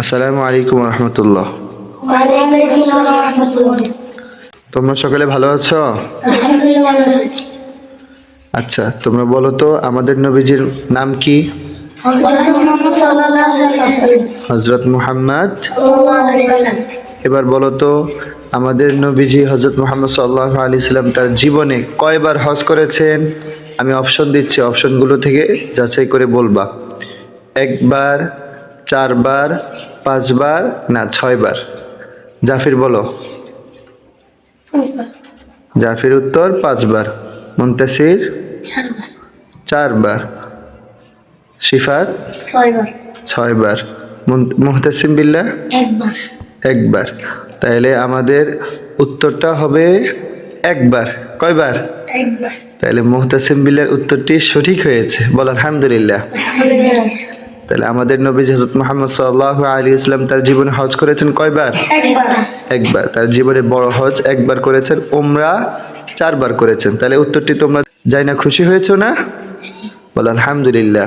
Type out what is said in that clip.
আসসালামু আলাইকুম রহমতুল্লাহ। তোমরা সকালে ভালো আছো? আচ্ছা তোমরা বলো তো, আমাদের নবীজির নাম কি? হজরত মুহাম্মদ। এবার বলো তো, আমাদের নবীজি হজরত মোহাম্মদ সাল্লাহ আলি সাল্লাম তার জীবনে কয়বার হজ করেছেন? আমি অপশন দিচ্ছি, অপশনগুলো থেকে যাচাই করে বলবা। একবার চারবার পাঁচবার না ছয়বার? জাফির বলো। জাফির উত্তর পাঁচবার। মুন্তাসির? চারবার। শিফাত? ছয়বার। মুহতাসিম বিল্লাহ? একবার। তাহলে আমাদের উত্তরটা হবে একবার। কয়বার? তাহলে মুহতাসিম বিল্লার উত্তরটি সঠিক হয়েছে। বল আলহামদুলিল্লাহ। তাহলে আমাদের নবী হজরত মোহাম্মদ সাল্লাহ আলী ইসলাম তার জীবনে হজ করেছেন কয়বার? একবার। তার জীবনে বড় হজ একবার করেছেন ওমরা চারবার করেছেন। তাহলে উত্তরটি তোমরা যাই না খুশি হয়েছো না? বল আলহামদুলিল্লাহ।